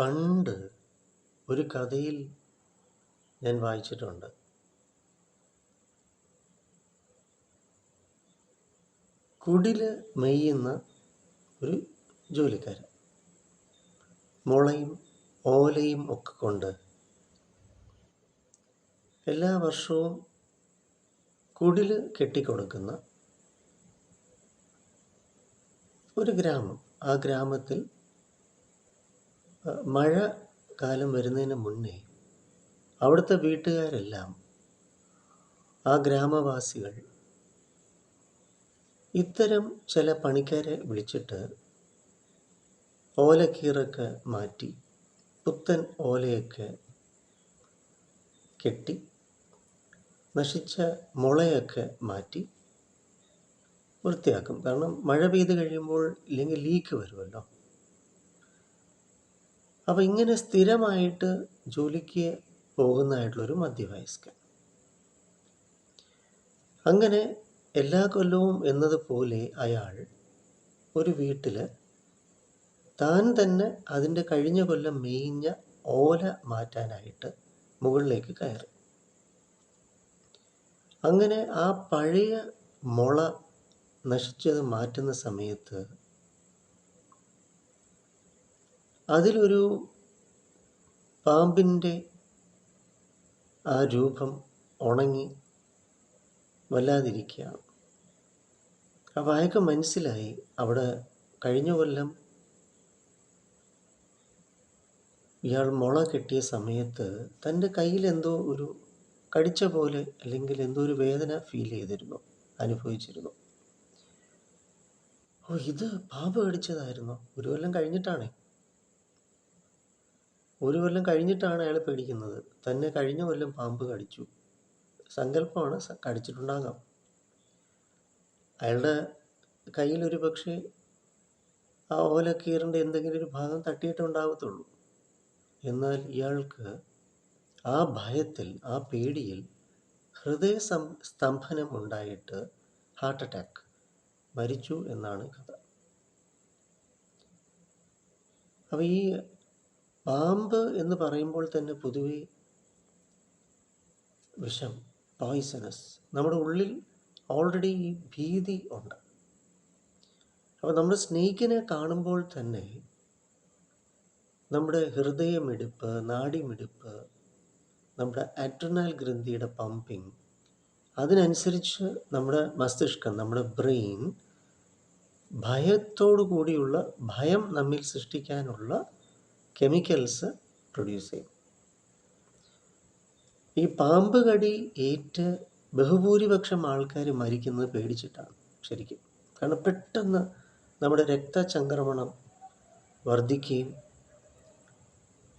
പണ്ട് ഒരു കഥയിൽ ഞാൻ വായിച്ചിട്ടുണ്ട്. കുടിൽ മെയ്യുന്ന ഒരു ജോലിക്കാരൻ. മുളയും ഓലയും ഒക്കെ കൊണ്ട് എല്ലാ വർഷവും കുടിൽ കെട്ടിക്കൊടുക്കുന്ന ഒരു ഗ്രാമം. ആ ഗ്രാമത്തിൽ മഴ കാലം വരുന്നതിന് മുന്നേ അവിടുത്തെ വീട്ടുകാരെല്ലാം ആ ഗ്രാമവാസികൾ ഇത്തരം ചില പണിക്കാരെ വിളിച്ചിട്ട് ഓലക്കീറൊക്കെ മാറ്റി പുത്തൻ ഓലയൊക്കെ കെട്ടി നശിച്ച മുളയൊക്കെ മാറ്റി വൃത്തിയാക്കും. കാരണം മഴ പെയ്ത് കഴിയുമ്പോൾ ഇല്ലെങ്കിൽ ലീക്ക് വരുമല്ലോ. അപ്പോൾ ഇങ്ങനെ സ്ഥിരമായിട്ട് ജോലിക്ക് പോകുന്നതായിട്ടുള്ളൊരു മധ്യവയസ്കൻ. അങ്ങനെ എല്ലാ കൊല്ലവും എന്നതുപോലെ അയാൾ ഒരു വീട്ടിൽ താൻ തന്നെ അതിന്റെ കഴിഞ്ഞ കൊല്ലം മേഞ്ഞ ഓല മാറ്റാനായിട്ട് മുകളിലേക്ക് കയറി. അങ്ങനെ ആ പഴയ മുള നശിച്ചത് മാറ്റുന്ന സമയത്ത് അതിലൊരു പാമ്പിന്റെ ആ രൂപം ഉണങ്ങി വല്ലാതിരിക്കുകയാണ്. അപ്പോൾ അയാൾക്ക് മനസ്സിലായി. അവിടെ കഴിഞ്ഞ കൊല്ലം ഇയാൾ മുള കെട്ടിയ സമയത്ത് തന്റെ കയ്യിൽ എന്തോ ഒരു കടിച്ച പോലെ അല്ലെങ്കിൽ എന്തോ ഒരു വേദന ഫീൽ ചെയ്തിരുന്നു അനുഭവിച്ചിരുന്നു. ഓ ഇത് പാമ്പ് കടിച്ചതായിരുന്നോ. ഒരു കൊല്ലം കഴിഞ്ഞിട്ടാണേ. ഒരു കൊല്ലം കഴിഞ്ഞിട്ടാണ് അയാൾ പേടിക്കുന്നത്. തന്നെ കഴിഞ്ഞ കൊല്ലം പാമ്പ് കടിച്ചു. സങ്കല്പമാണ് കടിച്ചിട്ടുണ്ടാകാം. അയാളുടെ കയ്യിൽ ഒരു പക്ഷേ ആ ഓലക്കീറിന്റെ എന്തെങ്കിലും ഒരു ഭാഗം തട്ടിയിട്ടുണ്ടാകത്തുള്ളൂ എന്നാൽ ഇയാൾക്ക് ആ ഭയത്തിൽ ആ പേടിയിൽ ഹൃദയ സ്തംഭനം ഉണ്ടായിട്ട് ഹാർട്ട് അറ്റാക്ക് മരിച്ചു എന്നാണ് കഥ. അപ്പോൾ ഈ പാമ്പ് എന്ന് പറയുമ്പോൾ തന്നെ പൊതുവെ വിഷം പോയിസണസ് നമ്മുടെ ഉള്ളിൽ ഓൾറെഡി ഈ ഭീതി ഉണ്ട്. അപ്പോൾ നമ്മൾ സ്നേഹിക്കിനെ കാണുമ്പോൾ തന്നെ നമ്മുടെ ഹൃദയമിടിപ്പ് നാഡിമിടിപ്പ് നമ്മുടെ അഡ്രിനൽ ഗ്രന്ഥിയുടെ പമ്പിങ് അതിനനുസരിച്ച് നമ്മുടെ മസ്തിഷ്കം നമ്മുടെ ബ്രെയിൻ ഭയത്തോടു കൂടിയുള്ള ഭയം നമ്മിൽ സൃഷ്ടിക്കാനുള്ള കെമിക്കൽസ് പ്രൊഡ്യൂസ് ചെയ്യും. ഈ പാമ്പ് കടി ഏറ്റ് ബഹുഭൂരിപക്ഷം ആൾക്കാർ മരിക്കുന്നത് പേടിച്ചിട്ടാണ് ശരിക്കും. കാരണം പെട്ടെന്ന് നമ്മുടെ രക്തചംക്രമണം വർദ്ധിക്കുകയും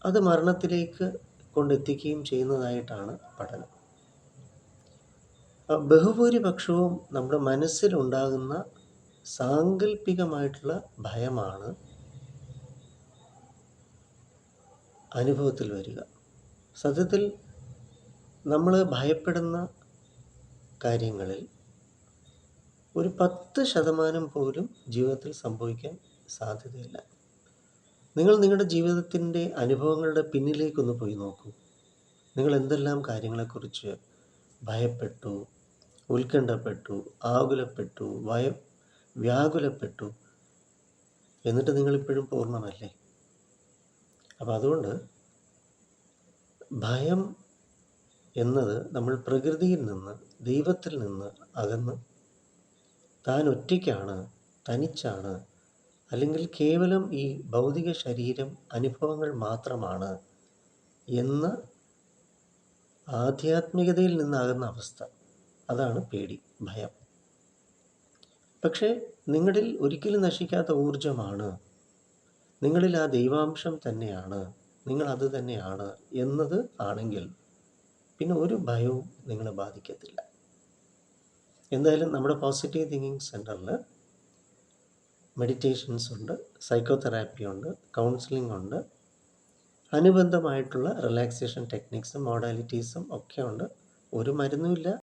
അത് മരണത്തിലേക്ക് കൊണ്ടെത്തിക്കുകയും ചെയ്യുന്നതായിട്ടാണ് പഠനം. ബഹുഭൂരിപക്ഷവും നമ്മുടെ മനസ്സിലുണ്ടാകുന്ന സാങ്കല്പികമായിട്ടുള്ള ഭയമാണ് അനുഭവത്തിൽ വരിക. സത്യത്തിൽ നമ്മൾ ഭയപ്പെടുന്ന കാര്യങ്ങളിൽ ഒരു പത്ത് ശതമാനം പോലും ജീവിതത്തിൽ സംഭവിക്കാൻ സാധ്യതയില്ല. നിങ്ങൾ നിങ്ങളുടെ ജീവിതത്തിന്റെ അനുഭവങ്ങളുടെ പിന്നിലേക്കൊന്ന് പോയി നോക്കൂ. നിങ്ങൾ എന്തെല്ലാം കാര്യങ്ങളെക്കുറിച്ച് ഭയപ്പെട്ടു ഉത്കണ്ഠപ്പെട്ടു ആകുലപ്പെട്ടു വയ വ്യാകുലപ്പെട്ടു എന്നിട്ട് നിങ്ങളിപ്പോഴും പൂർണമല്ലേ അപ്പോൾ അതുകൊണ്ട് ഭയം എന്നത് നമ്മൾ പ്രകൃതിയിൽ നിന്ന് ദൈവത്തിൽ നിന്ന് അകന്ന് താൻ ഒറ്റയ്ക്കാണ് തനിച്ചാണ് അല്ലെങ്കിൽ കേവലം ഈ ഭൗതിക ശരീരം അനുഭവങ്ങൾ മാത്രമാണ് എന്ന ആധ്യാത്മികതയിൽ നിന്നാകുന്ന അവസ്ഥ. അതാണ് പേടി ഭയം. പക്ഷേ നിങ്ങളിൽ ഒരിക്കലും നശിക്കാത്ത ഊർജമാണ് നിങ്ങളിൽ ആ ദൈവാംശം തന്നെയാണ്. നിങ്ങൾ തന്നെയാണ് എന്നത് ആണെങ്കിൽ പിന്നെ ഒരു ഭയവും നിങ്ങളെ ബാധിക്കത്തില്ല. എന്തായാലും നമ്മുടെ പോസിറ്റീവ് തിങ്കിങ് സെന്ററിൽ മെഡിറ്റേഷൻസ് ഉണ്ട് സൈക്കോതെറാപ്പി ഉണ്ട് കൗൺസിലിംഗ് ഉണ്ട്. അനുബന്ധമായിട്ടുള്ള റിലാക്സേഷൻ ടെക്നിക്സും മോഡാലിറ്റീസും ഒക്കെ ഉണ്ട്. ഒരു മരുന്നുമില്ല.